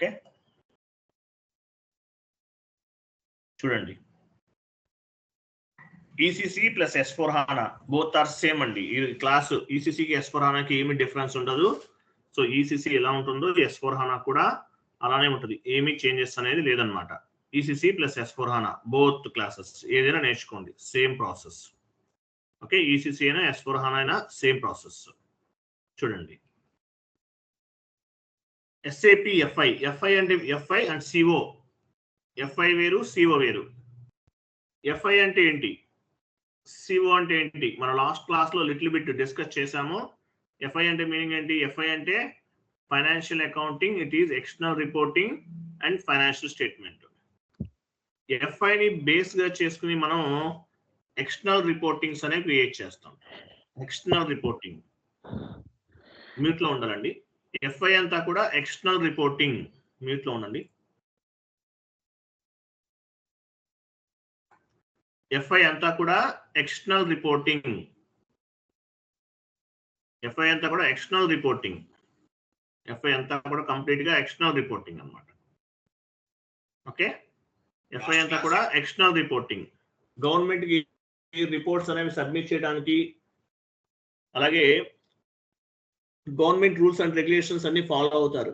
Okay. చూడండి. ECC plus S four HANA both are same అండి. ఈ క్లాస్ ఈసీసీకి ఎస్ ఫోర్ హానాకి ఏమి డిఫరెన్స్ ఉండదు. సో ఈసీసీ ఎలా ఉంటుందో ఎస్ ఫోర్ హానా కూడా అలానే ఉంటుంది. ఏమీ చేంజెస్ అనేది లేదనమాట ECC plus S four HANA both classes ఏదైనా నేర్చుకోండి. సేమ్ ప్రాసెస్ ఓకే ఈసీసీ అయినా ఎస్ ఫోర్ హానా అయినా సేమ్ ప్రాసెస్ చూడండి. ఎస్ఏపి ఎఫ్ఐ ఎఫ్ఐ అంటే ఎఫ్ఐ అండ్ సిఓ ఎఫ్ఐ వేరు సిఓ వేరు. ఎఫ్ఐ అంటే ఏంటి? సిఓ అంటే ఏంటి? మన లాస్ట్ క్లాస్లో లిటిల్ బిట్ డిస్కస్ చేసాము ఎఫ్ఐ అంటే మీనింగ్ ఏంటి? ఎఫ్ఐ అంటే financial accounting it is external reporting and financial statement ఎఫ్ఐని బేస్గా చేసుకుని మనం ఎక్స్టర్నల్ రిపోర్టింగ్స్ అనేవి క్రియేట్ చేస్తాం. ఎక్స్టర్నల్ రిపోర్టింగ్ మ్యూట్లో ఉండాలండి. ఎఫ్ఐ అంతా కూడా ఎక్స్టర్నల్ రిపోర్టింగ్ మీట్లో ఉండండి. ఎఫ్ఐ అంతా కూడా ఎక్స్టర్నల్ రిపోర్టింగ్ ఎఫ్ఐ అంతా కూడా ఎక్స్టర్నల్ రిపోర్టింగ్ ఎఫ్ఐ అంతా కూడా కంప్లీట్గా ఎక్స్టర్నల్ రిపోర్టింగ్ అన్నమాట. ఓకే? ఎఫ్ఐ అంతా కూడా ఎక్స్టర్నల్ రిపోర్టింగ్ గవర్నమెంట్కి రిపోర్ట్స్ అనేవి సబ్మిట్ చేయడానికి అలాగే గవర్నమెంట్ రూల్స్ అండ్ రెగ్యులేషన్స్ అన్ని ఫాలో అవుతారు.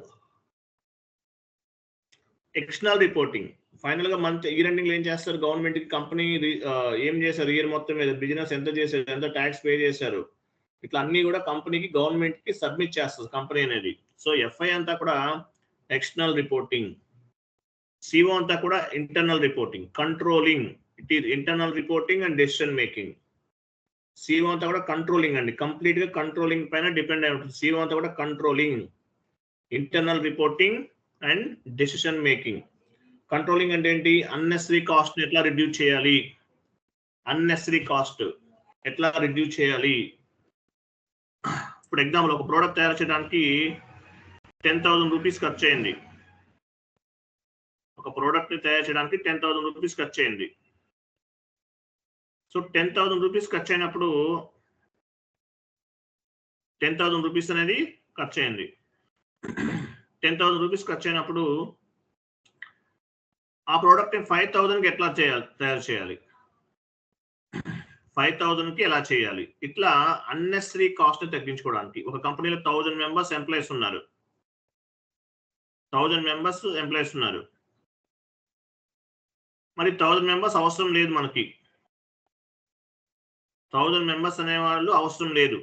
ఎక్స్టర్నల్ రిపోర్టింగ్ ఫైనల్గా మంత్ ఇయర్ ఎండింగ్ ఏం చేస్తారు? గవర్నమెంట్కి కంపెనీ ఏం చేశారు? ఇయర్ మొత్తం మీద బిజినెస్ ఎంత చేశారు? ఎంత ట్యాక్స్ పే చేశారు? ఇట్లా అన్ని కూడా కంపెనీకి గవర్నమెంట్కి సబ్మిట్ చేస్తుంది కంపెనీ అనేది. సో ఎఫ్ఐ అంతా కూడా ఎక్స్టర్నల్ రిపోర్టింగ్ సిఓ అంతా కూడా internal reporting controlling it is internal reporting and decision making CO అంతా కూడా కంట్రోలింగ్ అండి. కంప్లీట్గా కంట్రోలింగ్ పైన డిపెండ్ అయి ఉంటుంది. సీఓ అంతా కూడా controlling internal reporting and decision making controlling అంటే ఏంటి? అన్నెసరీ కాస్ట్ని ఎట్లా రిడ్యూస్ చేయాలి? అన్నెసరీ కాస్ట్ ఎట్లా రిడ్యూస్ చేయాలి? ఇప్పుడు ఎగ్జాంపుల్ ఒక ప్రోడక్ట్ తయారు చేయడానికి టెన్ థౌజండ్ రూపీస్ ఖర్చు అయింది. ఒక ప్రోడక్ట్ని తయారు చేయడానికి టెన్ థౌసండ్ రూపీస్ ఖర్చు అయింది. సో టెన్ థౌసండ్ రూపీస్ ఖర్చు అయినప్పుడు టెన్ థౌసండ్ రూపీస్ అనేది ఖర్చు అయింది. టెన్ థౌసండ్ రూపీస్ ఖర్చు అయినప్పుడు ఆ ప్రోడక్ట్ ఫైవ్ థౌసండ్కి ఎట్లా చేయాలి తయారు చేయాలి? ఫైవ్ థౌసండ్కి ఎలా చేయాలి? ఇట్లా అన్నెసరీ కాస్ట్ తగ్గించుకోవడానికి. ఒక కంపెనీలో థౌజండ్ మెంబర్స్ ఎంప్లాయీస్ ఉన్నారు. థౌజండ్ మెంబర్స్ ఎంప్లాయీస్ ఉన్నారు. మరి థౌజండ్ మెంబర్స్ అవసరం లేదు మనకి. థౌజండ్ మెంబర్స్ అనేవాళ్ళు అవసరం లేదు.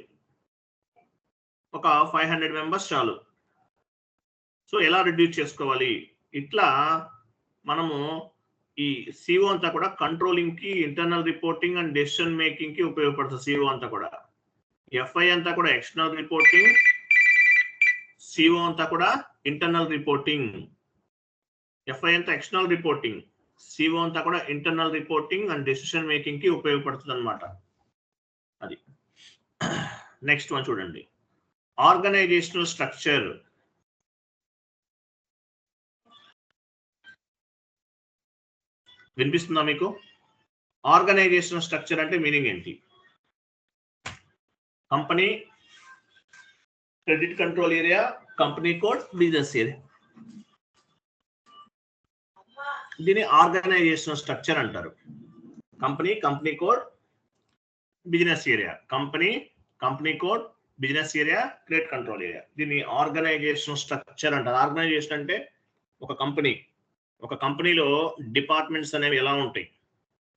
ఒక ఫైవ్ హండ్రెడ్ మెంబర్స్ చాలు. సో ఎలా రిడ్యూస్ చేసుకోవాలి? ఇట్లా మనము ఈ సిఓ అంతా కూడా కంట్రోలింగ్కి ఇంటర్నల్ రిపోర్టింగ్ అండ్ డెసిషన్ మేకింగ్కి ఉపయోగపడుతుంది సిఓ అంతా కూడా. ఎఫ్ఐ అంతా కూడా ఎక్స్టర్నల్ రిపోర్టింగ్ సిఓ అంతా కూడా ఇంటర్నల్ రిపోర్టింగ్ ఎఫ్ఐ అంతా ఎక్స్టర్నల్ రిపోర్టింగ్ సిఓ అంతా కూడా ఇంటర్నల్ రిపోర్టింగ్ అండ్ డెసిషన్ మేకింగ్కి ఉపయోగపడుతుంది అనమాట నెక్స్ట్ వన్ చూడండి. ఆర్గనైజేషనల్ స్ట్రక్చర్ వినిపిస్తుందా మీకు? ఆర్గనైజేషనల్ స్ట్రక్చర్ అంటే మీనింగ్ ఏంటి? Company credit control area company code business area దీన్ని ఆర్గనైజేషనల్ స్ట్రక్చర్ అంటారు. Company company code business area company company code business area credit control area దీన్ని ఆర్గనైజేషన్ స్ట్రక్చర్ అంటారు. Organisation అంటే ఒక కంపెనీ ఒక కంపెనీలో డిపార్ట్మెంట్స్ అనేవి ఎలా ఉంటాయి?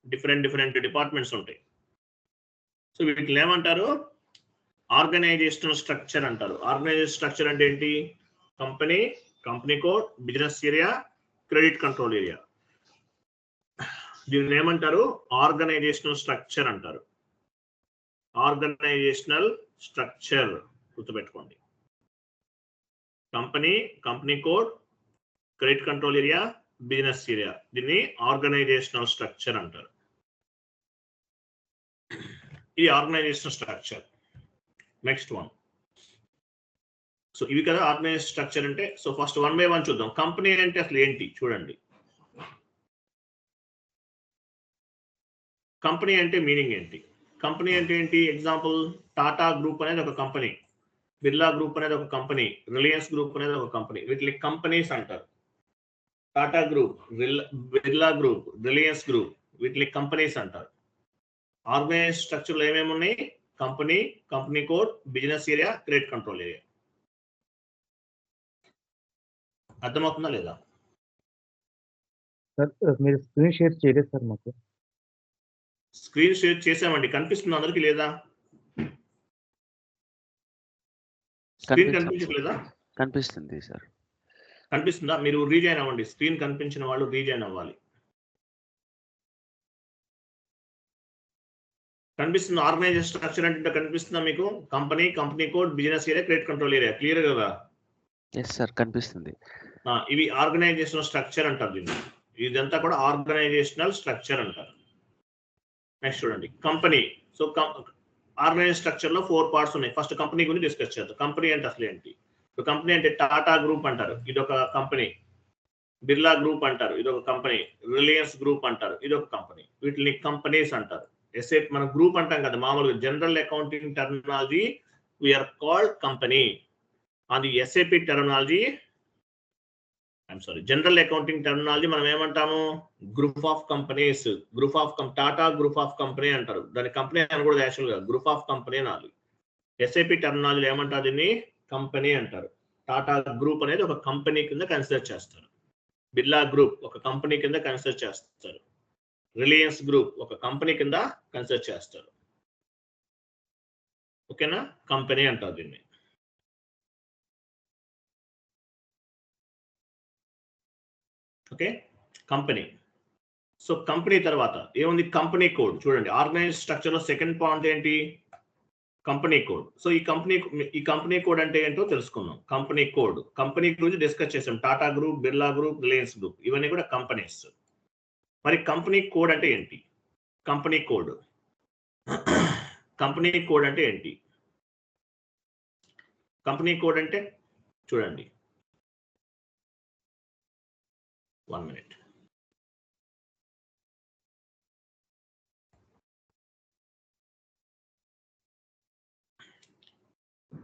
డిఫరెంట్ డిఫరెంట్ డిపార్ట్మెంట్స్ ఉంటాయి. సో వీటిని ఏమంటారు? ఆర్గనైజేషనల్ స్ట్రక్చర్ అంటారు. ఆర్గనైజేషన్ స్ట్రక్చర్ అంటే ఏంటి? Company company code business area credit control area దీన్ని ఏమంటారు? ఆర్గనైజేషనల్ స్ట్రక్చర్ అంటారు. ఆర్గనైజేషనల్ స్ట్రక్చర్ గుర్తుపెట్టుకోండి. Company company code credit control area business area. దీన్ని ఆర్గనైజేషనల్ స్ట్రక్చర్ అంటారు. ఇది organisational structure. Next one. So ఇవి కదా ఆర్గనైజేషన్ స్ట్రక్చర్ అంటే so first one by one చూద్దాం. కంపెనీ అంటే అసలు ఏంటి? చూడండి. కంపెనీ అంటే మీనింగ్ ఏంటి? కంపెనీ అంటే ఏంటి? ఎగ్జాంపుల్ టాటా గ్రూప్ అనేది ఒక కంపెనీ. బిర్లా గ్రూప్ అనేది ఒక కంపెనీ. రిలయన్స్ గ్రూప్ అనేది ఒక కంపెనీ. వీటిని కంపెనీస్ అంటారు. Tata group Birla group Reliance group వీటిని కంపెనీస్ అంటారు. ఆర్గనైజ్ స్ట్రక్చర్లు ఏమేమి ఉన్నాయి? Company company code business area credit control area అర్థమవుతుందా లేదా? సార్ మీరు స్క్రీన్ షేర్ చేయలేదు సార్ మాకు. స్క్రీన్ షేర్ చేసామండి కనిపిస్తుంది అందరికి లేదా? స్క్రీన్. కనిపించట్లేదా? కనిపిస్తుంది సార్. కనిపిస్తుందా? మీరు రీజాయిన్ అవ్వండి. స్క్రీన్ కనిపించిన వాళ్ళు రీజాయిన్ అవ్వాలి. కనిపిస్తుంది ఆర్గనైజేషన్ స్ట్రక్చర్ అంటే కనిపిస్తుందా మీకు? Company company code business area credit control area. Clear కదా? ఎస్ సార్ కనిపిస్తుంది. ఇవి ఆర్గనైజేషనల్ స్ట్రక్చర్ అంటారు దీన్ని. ఇదంతా కూడా ఆర్గనైజేషనల్ స్ట్రక్చర్ అంటారు. నెక్స్ట్ చూడండి. కంపెనీ సో ఆర్గనైజ్ స్ట్రక్చర్లో ఫోర్ పార్ట్స్ ఉన్నాయి. ఫస్ట్ కంపెనీ గురించి డిస్కస్ చేద్దాం. కంపెనీ అంటే అసలు ఏంటి? కంపెనీ అంటే టాటా గ్రూప్ అంటారు. ఇది ఒక కంపెనీ బిర్లా గ్రూప్ అంటారు. ఇది ఒక కంపెనీ రిలయన్స్ గ్రూప్ అంటారు. ఇది ఒక కంపెనీ వీటిని కంపెనీస్ అంటారు. ఎస్ఏ మనం గ్రూప్ అంటాం కదా. మామూలుగా general accounting terminology we are called company on the SAP terminology I'm sorry general accounting terminology మనం ఏమంటాము? Group of companies group of Tata group of company అంటారు. దాని కంపెనీ అనకూడదు యాక్చువల్గా గ్రూప్ ఆఫ్ కంపెనీ అనాలి. ఎస్ఐపి టెర్మినాలజీలో ఏమంటారు దీన్ని? కంపెనీ అంటారు. టాటా గ్రూప్ అనేది ఒక కంపెనీ కింద కన్సిడర్ చేస్తారు. బిర్లా గ్రూప్ ఒక కంపెనీ కింద కన్సిడర్ చేస్తారు. రిలయన్స్ గ్రూప్ ఒక కంపెనీ కింద కన్సిడర్ చేస్తారు. ఓకేనా కంపెనీ అంటారు దీన్ని. ఓకే? కంపెనీ. సో కంపెనీ తర్వాత ఏముంది? Company code. చూడండి ఆర్గనైజ్ స్ట్రక్చర్లో సెకండ్ పాయింట్ ఏంటి? Company code. సో ఈ కంపెనీ ఈ కంపెనీ కోడ్ అంటే ఏంటో తెలుసుకుందాం. Company code. కంపెనీ గురించి డిస్కస్ చేసాం. Tata group Birla group Reliance group. ఇవన్నీ కూడా కంపెనీస్. మరి కంపెనీ కోడ్ అంటే ఏంటి? Company code. కంపెనీ కోడ్ అంటే ఏంటి? కంపెనీ కోడ్ అంటే చూడండి. One minute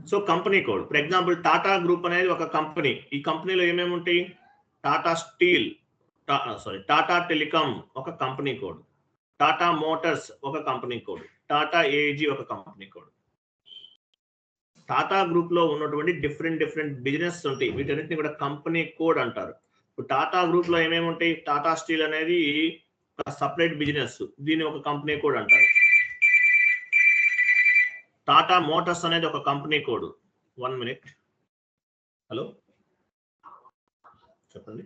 so company code for example Tata group అనేది ఒక కంపెనీ ఈ కంపెనీలో ఏమేమి ఉంటాయి? Tata Steel sorry Tata Telecom ఒక కంపెనీ కోడ్ టాటా మోటార్స్ ఒక కంపెనీ కోడ్ టాటా ఏజీ ఒక కంపెనీ కోడ్ టాటా గ్రూప్లో ఉన్నటువంటి డిఫరెంట్ డిఫరెంట్ బిజినెస్ ఉంటాయి. వీటన్నిటిని కూడా కంపెనీ కోడ్ అంటారు. ఇప్పుడు టాటా గ్రూప్లో ఏమేమి ఉంటాయి? టాటా స్టీల్ అనేది ఒక సపరేట్ బిజినెస్. దీన్ని ఒక కంపెనీ కోడ్ అంటారు. టాటా మోటార్స్ అనేది ఒక company code. One minute. Hello? చెప్పండి.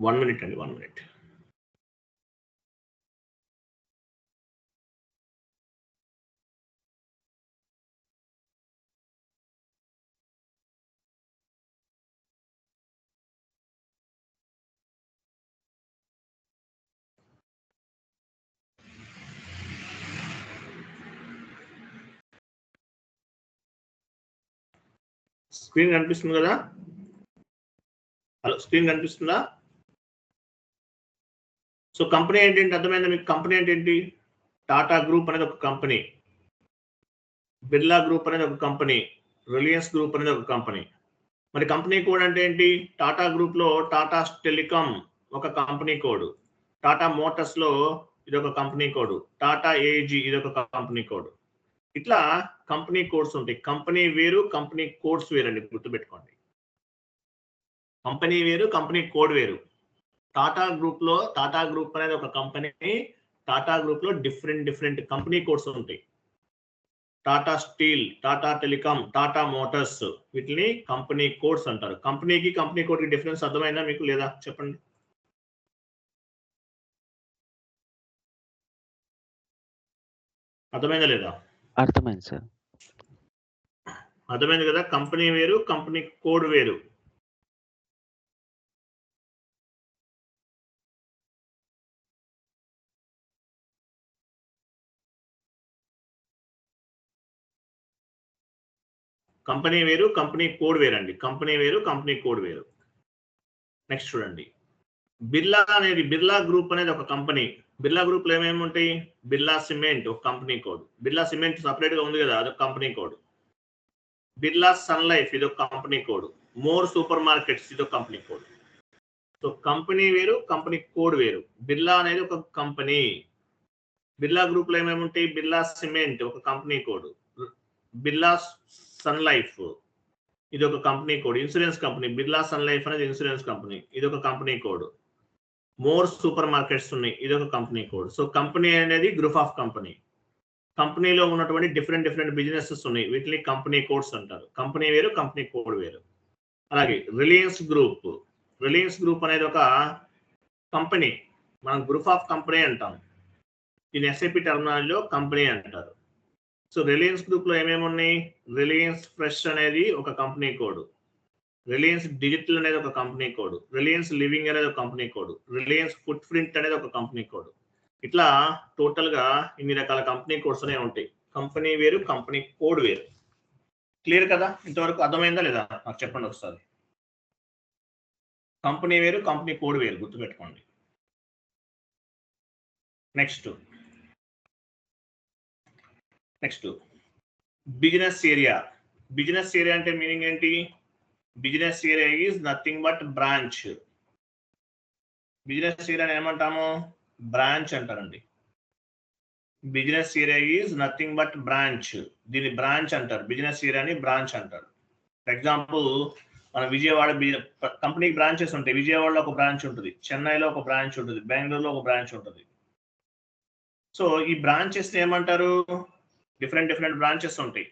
వన్ మినిట్ అండి వన్ మినిట్. స్క్రీన్ కనిపిస్తుంది కదా? హలో స్క్రీన్ కనిపిస్తుందా? సో కంపెనీ ఏంటంటే అర్థమైందా మీకు? కంపెనీ అంటే ఏంటి టాటా గ్రూప్ అనేది ఒక కంపెనీ బిర్లా గ్రూప్ అనేది ఒక కంపెనీ రిలయన్స్ గ్రూప్ అనేది ఒక కంపెనీ మరి కంపెనీ కోడ్ అంటే ఏంటి? టాటా గ్రూప్లో టాటా టెలికాం ఒక కంపెనీ కోడ్ టాటా మోటార్స్లో ఇది ఒక కంపెనీ కోడ్ టాటా ఏజీ ఇది ఒక కంపెనీ కోడ్ ఇట్లా కంపెనీ కోడ్స్ ఉంటాయి. కంపెనీ వేరు కంపెనీ కోడ్స్ వేరు అండి గుర్తుపెట్టుకోండి. కంపెనీ వేరు కంపెనీ కోడ్ వేరు. టాటా గ్రూప్లో టాటా గ్రూప్ అనేది ఒక కంపెనీ టాటా గ్రూప్లో డిఫరెంట్ డిఫరెంట్ కంపెనీ కోడ్స్ ఉంటాయి. Tata Steel Tata Telecom Tata Motors వీటిని కంపెనీ కోడ్స్ అంటారు. కంపెనీకి కంపెనీ కోడ్కి డిఫరెన్స్ అర్థమైందా మీకు లేదా? చెప్పండి. అర్థమైందా లేదా? అర్థమైంది సార్. అర్థమైంది కదా? కంపెనీ వేరు కంపెనీ కోడ్ వేరు. కంపెనీ వేరు కంపెనీ కోడ్ వేరండి. కంపెనీ వేరు కంపెనీ కోడ్ వేరు. నెక్స్ట్ చూడండి. బిర్లా అనేది బిర్లా గ్రూప్ అనేది ఒక కంపెనీ. బిర్లా గ్రూప్లో ఏమేమి ఉంటాయి? బిర్లా సిమెంట్ ఒక కంపెనీ కోడ్. బిర్లా సిమెంట్ సపరేట్గా ఉంది కదా అదొక company code. Birla Sun Life ఇది ఒక company code. More supermarkets ఇది ఒక కంపెనీ కోడ్. సో కంపెనీ వేరు కంపెనీ కోడ్ వేరు. బిర్లా అనేది ఒక కంపెనీ. బిర్లా గ్రూప్లో ఏమేమి ఉంటాయి? బిర్లా సిమెంట్ ఒక company code. Birla Sun Life ఇది ఒక company code. Insurance company Birla Sun Life అనేది ఇన్సూరెన్స్ కంపెనీ ఇది ఒక company code. More supermarkets ఉన్నాయి. ఇది ఒక కంపెనీ కోడ్. సో కంపెనీ అనేది గ్రూప్ ఆఫ్ కంపెనీ కంపెనీలో ఉన్నటువంటి డిఫరెంట్ డిఫరెంట్ బిజినెసెస్ ఉన్నాయి. వీటిని కంపెనీ కోడ్స్ అంటారు. కంపెనీ వేరు కంపెనీ కోడ్ వేరు. అలాగే రిలయన్స్ గ్రూప్ రిలయన్స్ గ్రూప్ అనేది ఒక కంపెనీ మనం గ్రూప్ ఆఫ్ కంపెనీ అంటాం. దీని ఎస్ఐపి టర్మినాలజీలో కంపెనీ అంటారు. సో రిలయన్స్ గ్రూప్లో ఏమేమి ఉన్నాయి? రిలయన్స్ ఫ్రెష్ అనేది ఒక కంపెనీ కోడ్ రిలయన్స్ డిజిటల్ అనేది ఒక కంపెనీ కోడ్ రిలయన్స్ లివింగ్ అనేది ఒక company code Reliance footprint అనేది ఒక కంపెనీ కోడ్ ఇట్లా టోటల్గా ఇన్ని రకాల కంపెనీ కోడ్స్ అనేవి ఉంటాయి. కంపెనీ వేరు కంపెనీ కోడ్ వేరు. క్లియర్ కదా? ఇంతవరకు అర్థమైందా లేదా? నాకు చెప్పండి ఒకసారి. కంపెనీ వేరు కంపెనీ కోడ్ వేరు. గుర్తుపెట్టుకోండి. Next next business area business area అంటే మీనింగ్ ఏంటి? Business area is nothing but branch business area ఏమంటాము? బ్రాంచ్ అంటారండి. Business area is nothing but branch దీన్ని బ్రాంచ్ అంటారు. బిజినెస్ ఏరియాని బ్రాంచ్ అంటారు. ఫర్ ఎగ్జాంపుల్ మన విజయవాడ కంపెనీకి బ్రాంచెస్ ఉంటాయి. విజయవాడలో ఒక బ్రాంచ్ ఉంటుంది. చెన్నైలో ఒక బ్రాంచ్ ఉంటుంది. బెంగళూరులో ఒక బ్రాంచ్ ఉంటుంది. సో ఈ బ్రాంచెస్ ఏమంటారు? డిఫరెంట్ డిఫరెంట్ బ్రాంచెస్ ఉంటాయి.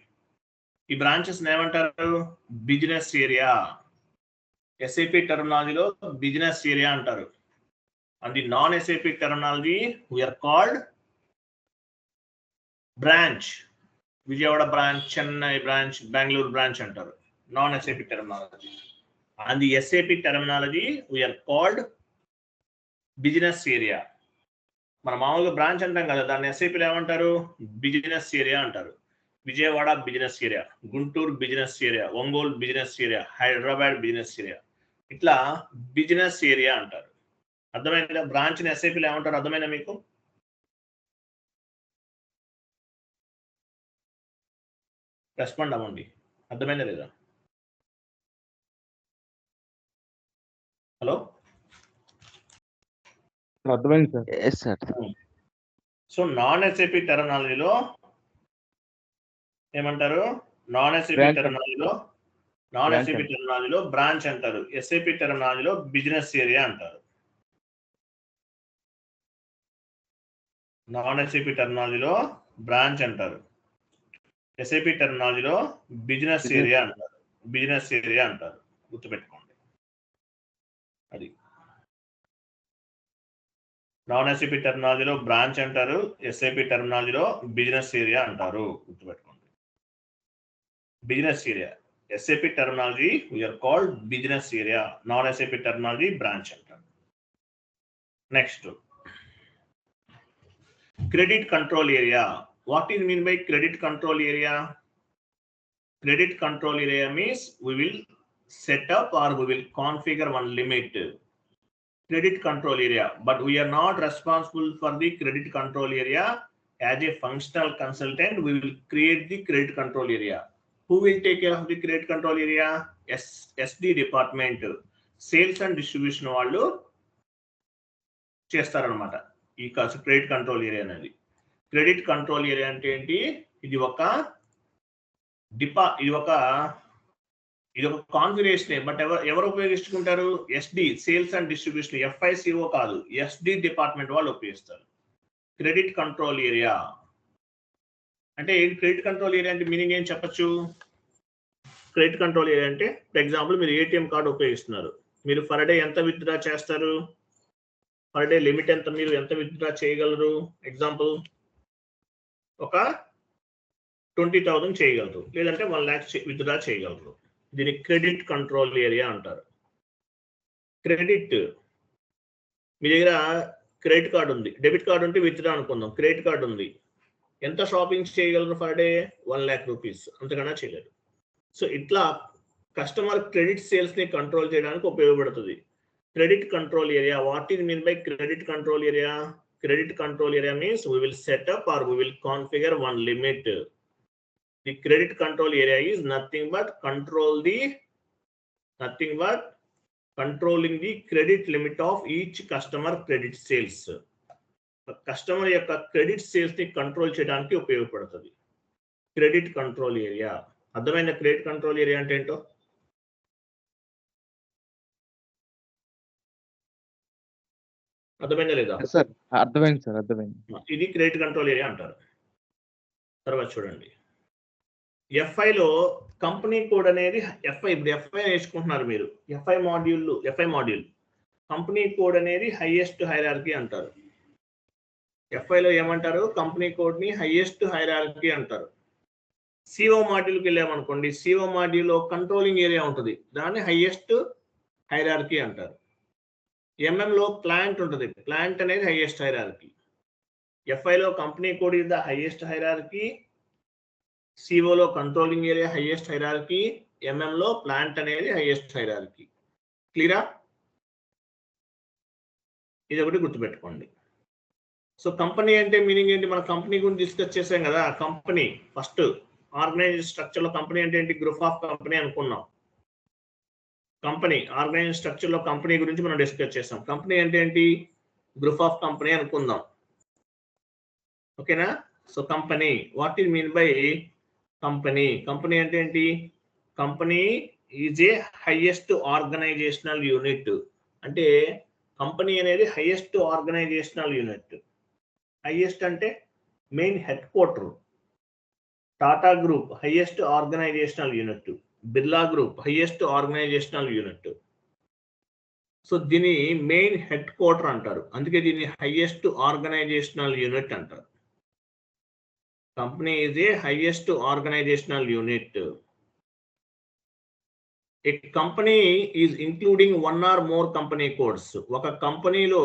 ఈ బ్రాంచెస్ ఏమంటారు బిజినెస్ ఏరియా. ఎస్ఏపి టెర్మినాలజీలో బిజినెస్ ఏరియా అంటారు. And the non SAP terminology we are called branch Vijayawada branch Chennai branch Bengaluru branch అంటారు. Non SAP terminology. And the SAP terminology we are called business area మన మామూలుగా branch అంటాం కదా దాన్ని ఎస్ఐపీలో ఏమంటారు? Business area అంటారు. Vijayawada business area Guntur business area Ongole business area Hyderabad business area. ఇట్లా business area అంటారు. అర్థమైందా? బ్రాంచ్ ఎస్ఐపీలో ఏమంటారు? అర్థమైనా మీకు? రెస్పాండ్ అవ్వండి. అర్థమైందా లేదా? హలో? అర్థమైంది sir. Yes sir so non SAP టెర్మినాలజీలో ఏమంటారు? Non SAP Branch. టెర్మినాలజీలో నాన్ అంటారు. టెర్మినాలజీలో బ్రాంచ్ అంటారు. ఎస్ఐపి టెర్మినాలజీలో బిజినెస్ ఏరియా అంటారు. నాన్ ఎస్ఐపి టెర్మినాలజీలో బ్రాంచ్ అంటారు. ఎస్ఐపి టెర్మినాలజీలో బిజినెస్ Business. ఏరియా అంటారు. బిజినెస్ ఏరియా అంటారు. గుర్తుపెట్టుకోండి. అది. నాన్ ఎస్ఐపి టెర్మినాలజీలో బ్రాంచ్ అంటారు ఎస్ఐపి టెర్మినాలజీలో బిజినెస్ ఏరియా అంటారు. గుర్తుపెట్టుకోండి. Business area. SAP terminology we are called business area. Non SAP terminology branch అంటారు. Next credit control area. What is mean by credit control area credit control area means we will set up or we will configure one credit control area but we are not responsible for the credit control area as a functional consultant we will create the credit control area who will take care of the credit control area S, sd department sales and distribution వాళ్ళు చేస్తారనమాట ఈ credit control area అనేది credit control area అంటే ఏంటి ఇది ఒక డిపా ఇది ఒక ఇది ఒక కాన్ఫిగరేషన్ బట్ ఎవరు ఎవరు ఉపయోగించుకుంటారు? SD sales and distribution FICO కాదు. ఎస్డి డిపార్ట్మెంట్ వాళ్ళు ఉపయోగిస్తారు. క్రెడిట్ కంట్రోల్ ఏరియా అంటే క్రెడిట్ కంట్రోల్ ఏరియా అంటే మీనింగ్ ఏం చెప్పచ్చు? క్రెడిట్ కంట్రోల్ ఏరియా అంటే ఫర్ ఎగ్జాంపుల్ మీరు ఏటీఎం కార్డు ఉపయోగిస్తున్నారు. మీరు పర్ డే ఎంత విత్డ్రా చేస్తారు? పర్ డే లిమిట్ ఎంత మీరు ఎంత విత్డ్రా చేయగలరు? ఎగ్జాంపుల్ ఒక ట్వంటీ థౌజండ్ చేయగలరు. లేదంటే వన్ ల్యాక్ విత్డ్రా చేయగలరు. దీన్ని క్రెడిట్ కంట్రోల్ ఏరియా అంటారు. క్రెడిట్ మీ దగ్గర క్రెడిట్ కార్డు ఉంది. డెబిట్ కార్డు ఉంటే విత్డ్రా అనుకుందాం. క్రెడిట్ కార్డు ఉంది. ఎంత షాపింగ్ చేయగలరు for day? One lakh rupees. అంతకన్నా చేయలేరు. సో ఇట్లా కస్టమర్ క్రెడిట్ సేల్స్ని కంట్రోల్ చేయడానికి ఉపయోగపడుతుంది. Credit control area. What is mean by credit control area? Credit control area means we will setup or we will configure one limit the credit control area is nothing but control the nothing but controlling the credit limit of each customer credit sales customer యొక్క credit సేల్స్ని control చేయడానికి ఉపయోగపడుతుంది. Credit control area అర్థమైన credit control area అంటే ఏంటో? అర్థమైందా లేదా? Sir అర్థమైంది సార్ అర్థమైంది. ఇది క్రెడిట్ కంట్రోల్ ఏరియా అంటారు. తర్వాత చూడండి. ఎఫ్ఐలో లో కంపెనీ కోడ్ అనేది ఎఫ్ఐ ఇప్పుడు ఎఫ్ఐ నేర్చుకుంటున్నారు మీరు. FI module FI module company code అనేది హైయెస్ట్ హైరార్కీ అంటారు. ఎఫ్ఐలో ఏమంటారు? కంపెనీ కోడ్ని హైయెస్ట్ హైరార్కీ అంటారు. సిఓ మాడ్యూల్కి వెళ్ళామనుకోండి సిఓ మాడ్యూల్లో కంట్రోలింగ్ ఏరియా ఉంటుంది. దాన్ని హైయెస్ట్ హైరార్కీ అంటారు. ఎంఎంలో ప్లాంట్ ఉంటుంది. ప్లాంట్ అనేది highest hierarchy ఎఫ్ఐలో company code is the highest hierarchy సిఓలో controlling area highest hierarchy ఎంఎంలో ప్లాంట్ అనేది హైయెస్ట్ హైరార్కీ క్లియరా ఇది ఒకటి గుర్తుపెట్టుకోండి. సో కంపెనీ అంటే మీనింగ్ ఏంటి? మన కంపెనీ గురించి డిస్కస్ చేసాం కదా. కంపెనీ ఫస్ట్ ఆర్గనైజ్ స్ట్రక్చర్లో కంపెనీ అంటే ఏంటి? గ్రూప్ ఆఫ్ కంపెనీ అనుకున్నాం. కంపెనీ ఆర్గనైజ్ స్ట్రక్చర్లో కంపెనీ గురించి మనం డిస్కస్ చేసాం కంపెనీ అంటే ఏంటి? గ్రూప్ ఆఫ్ కంపెనీ అనుకుందాం. ఓకేనా so company what is mean by company. Company అంటే ఏంటి? Company is a highest organizational unit. అంటే కంపెనీ అనేది హైయెస్ట్ ఆర్గనైజేషనల్ యూనిట్. హైయెస్ట్ అంటే main headquarter. Tata group highest organizational unit. Birla group highest organizational unit. So దీని main headquarter అంటారు. అందుకే దీన్ని highest organisational unit అంటారు. Company is a highest organizational unit. A company is including one or more company codes ఒక కంపెనీలో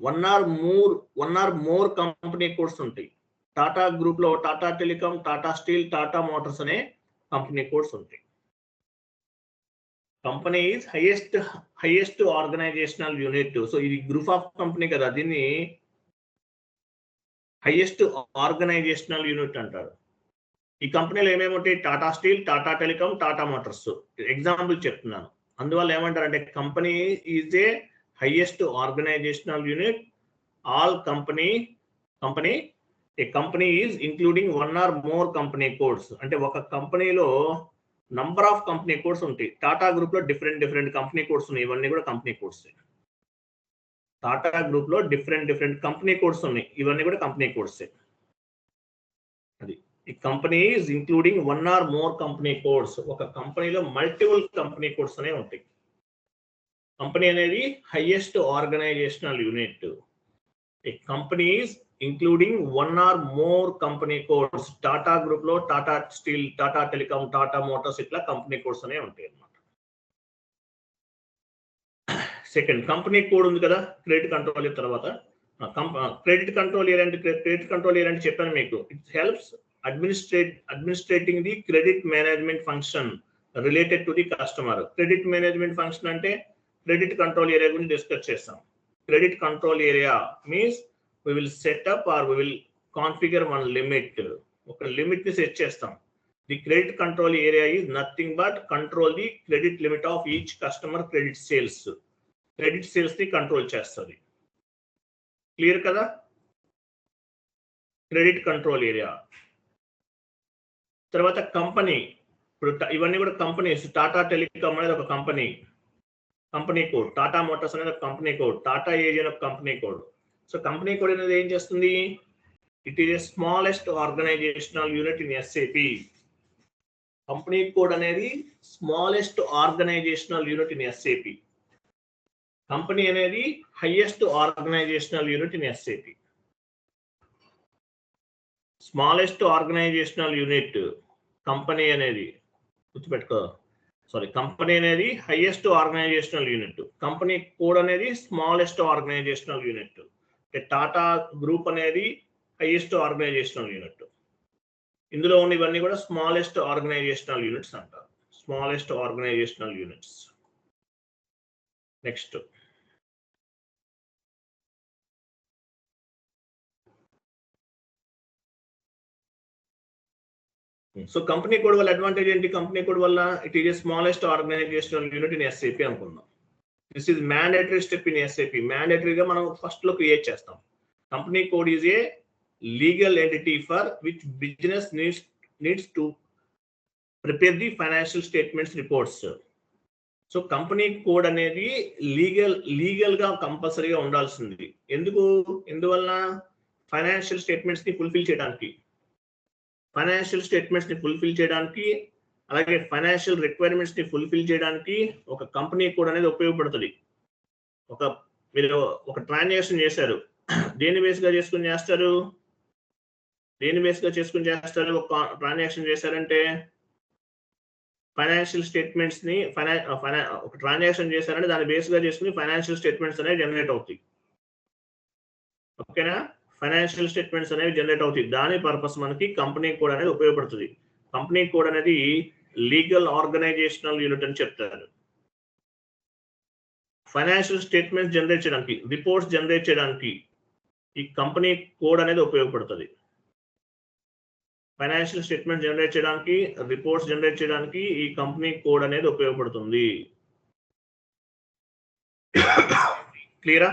one or more one or more company codes ఉంటాయి. టాటా గ్రూప్లో Tata telecom Tata steel Tata motors అనే company codes ఉంటాయి. Company is highest highest organizational unit so ఇది group of company కదా. దీన్ని highest organisational unit అంటారు. ఈ కంపెనీలో ఏమేమి ఉంటాయి? Tata steel Tata telecom Tata motors. Example చెప్తున్నాను. అందువల్ల ఏమంటారు అంటే company is a highest organizational unit. All company company a company is including one or more company codes. అంటే ఒక కంపెనీలో నంబర్ ఆఫ్ కంపెనీ కోడ్స్ ఉంటాయి. టాటా గ్రూప్లో డిఫరెంట్ డిఫరెంట్ కంపెనీ కోడ్స్ ఉన్నాయి. ఇవన్నీ కూడా కంపెనీ కోడ్స్ టాటా గ్రూప్లో డిఫరెంట్ డిఫరెంట్ కంపెనీ కోడ్స్ ఉన్నాయి. ఇవన్నీ కూడా కంపెనీ కోడ్సే అది. ఈ company is including one or more company codes ఒక కంపెనీలో మల్టిపుల్ కంపెనీ కోడ్స్ అనేవి ఉంటాయి. కంపెనీ అనేది హైయెస్ట్ ఆర్గనైజేషనల్ యూనిట్ ఈ companies including one or more company codes Tata గ్రూప్లో Tata steel Tata telecom Tata motors ఇట్లా కంపెనీ కోడ్స్ అనేవి ఉంటాయి అన్నమాట. సెకండ్ కంపెనీ కోడ్ ఉంది కదా క్రెడిట్ కంట్రోల్ తర్వాత. క్రెడిట్ కంట్రోల్ ఏరియా అంటే క్రెడిట్ కంట్రోల్ ఏరియా అంటే చెప్పాను మీకు. It helps administrate administrating the credit management function related to the customer credit management function అంటే క్రెడిట్ కంట్రోల్ ఏరియా గురించి డిస్కస్ చేస్తాం. Credit control area means we will setup or we will configure one limit ఒక లిమిట్ని set చేస్తాం. The credit control area is nothing but control the credit limit of each customer credit sales credit సేల్స్ని control చేస్తుంది. Clear కదా? Credit control area. తర్వాత company ఇప్పుడు ఇవన్నీ కూడా companies Tata telecom అనేది ఒక company. Company code Tata motors అనేది ఒక కంపెనీ కోడ్ టాటా ఏజ్ ఒక company code. So company code అనేది ఏం చేస్తుంది? It is smallest organizational unit in SAP company code అనేది smallest organizational unit in SAP company అనేది highest organizational unit in SAP. Smallest organizational unit company అనేది గుర్తుపెట్టుకో. Sorry company అనేది highest organizational unit. Company code అనేది smallest organizational unit. Tata group అనేది highest organisational unit. ఇందులో ఉన్న ఇవన్నీ కూడా స్మాలెస్ట్ ఆర్గనైజేషనల్ యూనిట్స్ అంటారు smallest organizational units. Next. So company code వల్ల అడ్వాంటేజ్ ఏంటి? కంపెనీ కోడ్ వల్ల it is smallest organizational unit in SAP అనుకుందాం. This is mandatory step in SAP మ్యాండేటరీగా మనం ఫస్ట్లో క్రియేట్ చేస్తాం. Company code is a legal entity for which business needs needs to prepare the financial statements reports so company code అనేది legal లీగల్గా కంపల్సరీగా ఉండాల్సింది. ఎందుకు? ఎందువల్ల ఫైనాన్షియల్ స్టేట్మెంట్స్ని ఫుల్ఫిల్ చేయడానికి. ఫైనాన్షియల్ స్టేట్మెంట్స్ని ఫుల్ఫిల్ చేయడానికి అలాగే ఫైనాన్షియల్ రిక్వైర్మెంట్స్ని ఫుల్ఫిల్ చేయడానికి ఒక కంపెనీ కోడ్ అనేది ఉపయోగపడుతుంది. ఒక మీరు ఒక ట్రాన్సాక్షన్ చేశారు. దేని బేస్గా చేసుకుని చేస్తారు? దేని బేస్గా చేసుకుని చేస్తారు? ఒక ట్రాన్సాక్షన్ చేశారంటే ఫైనాన్షియల్ స్టేట్మెంట్స్ని ఫైనా ఒక ట్రాన్సాక్షన్ చేశారంటే దాని బేస్గా చేసుకుని ఫైనాన్షియల్ స్టేట్మెంట్స్ అనేవి జనరేట్ అవుతాయి. ఓకేనా ఫైనాన్షియల్ స్టేట్మెంట్స్ అనేవి జనరేట్ అవుతాయి. దాని పర్పస్ మనకి కంపెనీ కోడ్ అనేది ఉపయోగపడుతుంది. కంపెనీ కోడ్ అనేది లీగల్ ఆర్గనైజేషనల్ యూనిట్ అని చెప్తారు. ఫైనాన్షియల్ స్టేట్మెంట్స్ జనరేట్ చేయడానికి రిపోర్ట్స్ జనరేట్ చేయడానికి ఈ కంపెనీ కోడ్ అనేది ఉపయోగపడుతుంది. ఫైనాన్షియల్ స్టేట్మెంట్ జనరేట్ చేయడానికి రిపోర్ట్స్ జనరేట్ చేయడానికి ఈ కంపెనీ కోడ్ అనేది ఉపయోగపడుతుంది. క్లియరా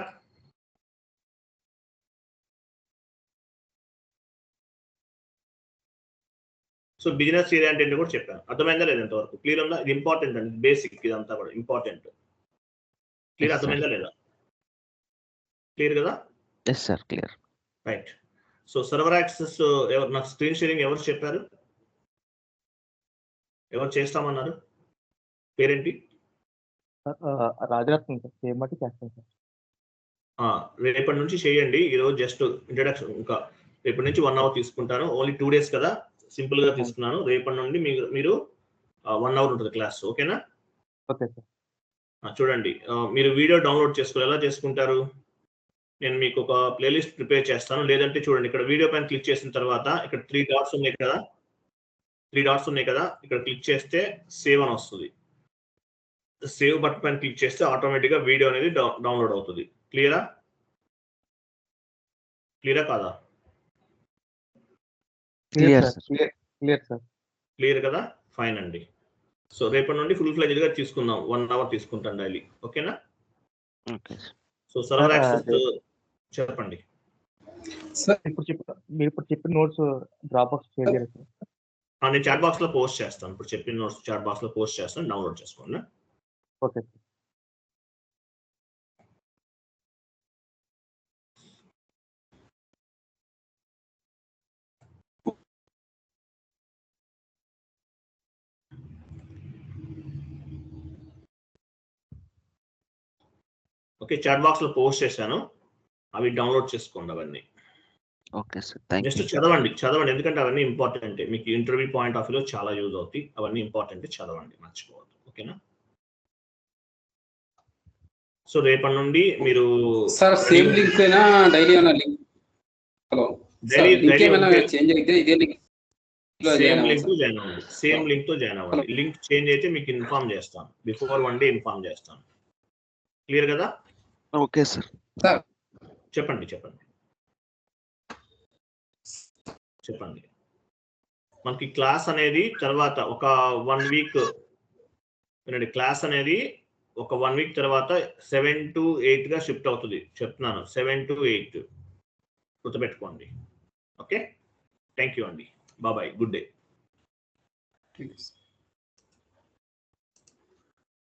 సో బిజినెస్ ఏరియా అంటే ఏంటో కూడా చెప్పాను. అర్థమైందా లేదా ఇంతవరకు? క్లియర్ ఉందా? ఇది ఇంపార్టెంట్ అండి. బేసిక్ ఇదంతా కూడా ఇంపార్టెంట్ క్లియర్. అర్థమైందా లేదా? క్లియర్ కదా? Yes sir clear right so server access ఎవరు నాకు స్క్రీన్ షేరింగ్ ఎవరు చెప్పారు? ఎవరు చేస్తామన్నారు? పేరేంటి? రాజరత్నం సార్ చేస్తాను సార్ ఆ, రేపటి నుంచి చేయండి. ఈరోజు జస్ట్ ఇంట్రడక్షన్ ఇంకా రేపటి నుంచి వన్ అవర్ తీసుకుంటాను. ఓన్లీ టూ డేస్ కదా? సింపుల్గా తీసుకున్నాను. రేపటి నుండి మీరు మీరు వన్ అవర్ ఉంటుంది క్లాస్ ఓకేనా? Okay sir. చూడండి. మీరు వీడియో డౌన్లోడ్ చేసుకోవాలి. ఎలా చేసుకుంటారు? నేను మీకు ఒక ప్లేలిస్ట్ ప్రిపేర్ చేస్తాను. లేదంటే చూడండి ఇక్కడ వీడియో పైన క్లిక్ చేసిన తర్వాత ఇక్కడ త్రీ డాట్స్ ఉన్నాయి కదా? త్రీ డాట్స్ ఉన్నాయి కదా? ఇక్కడ క్లిక్ చేస్తే సేవ్ అని వస్తుంది. సేవ్ బటన్ పైన క్లిక్ చేస్తే ఆటోమేటిక్గా వీడియో అనేది డౌన్లోడ్ అవుతుంది. క్లియరా క్లియరా కాదా. క్లియర్ క్లియర్ సార్ క్లియర్ కదా? ఫైన్ అండి. సో రేపటి నుండి ఫుల్ ఫ్లెజ్గా తీసుకుందాం. వన్ అవర్ తీసుకుంటాం డైలీ ఓకేనా ఓకే సో సర్వర్ యాక్సెస్ చెప్పండి. సార్ ఇప్పుడు చెప్ప మీరు ఇప్పుడు చెప్పిన నోట్స్ డ్రాప్ బాక్స్ షేర్ నేను చాట్ బాక్స్లో పోస్ట్ చేస్తాను. ఇప్పుడు చెప్పిన నోట్స్ చాట్ బాక్స్లో పోస్ట్ చేస్తాను. డౌన్లోడ్ చేసుకోండి ఓకే ఓకే చాట్ బాక్స్లో పోస్ట్ చేశాను. అవి డౌన్లోడ్ చేసుకోండి అవన్నీ. Okay sir thank just you చదవండి చదవండి. ఎందుకంటే అవన్నీ ఇంపార్టెంట్ మీకు ఇంటర్వ్యూ పాయింట్ ఆఫ్ వ్యూలో చాలా యూజ్ అవుతాయి. అవన్నీ ఇంపార్టెంట్ చదవండి మర్చిపోవద్దు. ఓకేనా? సో రేపటి నుండి మీరు సార్ సేమ్ లింక్ అయినా డైలీ ఏమైనా లింక్ హలో చేంజ్ అయితే ఇదే లింక్ సేమ్ లింక్తో జాయిన్ అవ్వండి. సేమ్ లింక్తో జాయిన్ అవ్వండి. లింక్ చేంజ్ అయితే మీకు ఇన్ఫార్మ్ చేస్తాను. బిఫోర్ వన్ డే ఇన్ఫార్మ్ చేస్తాను. క్లియర్ కదా? Okay sir. సార్. చెప్పండి చెప్పండి. చెప్పండి. మనకి క్లాస్ అనేది తర్వాత ఒక వన్ వీక్ వినండి క్లాస్ అనేది ఒక వన్ వీక్ తర్వాత సెవెన్ టు ఎయిట్గా షిఫ్ట్ అవుతుంది. చెప్తున్నాను సెవెన్ టు ఎయిట్. గుర్తుపెట్టుకోండి. ఓకే? థ్యాంక్ యూ అండి bye bye good day. Thank you sir.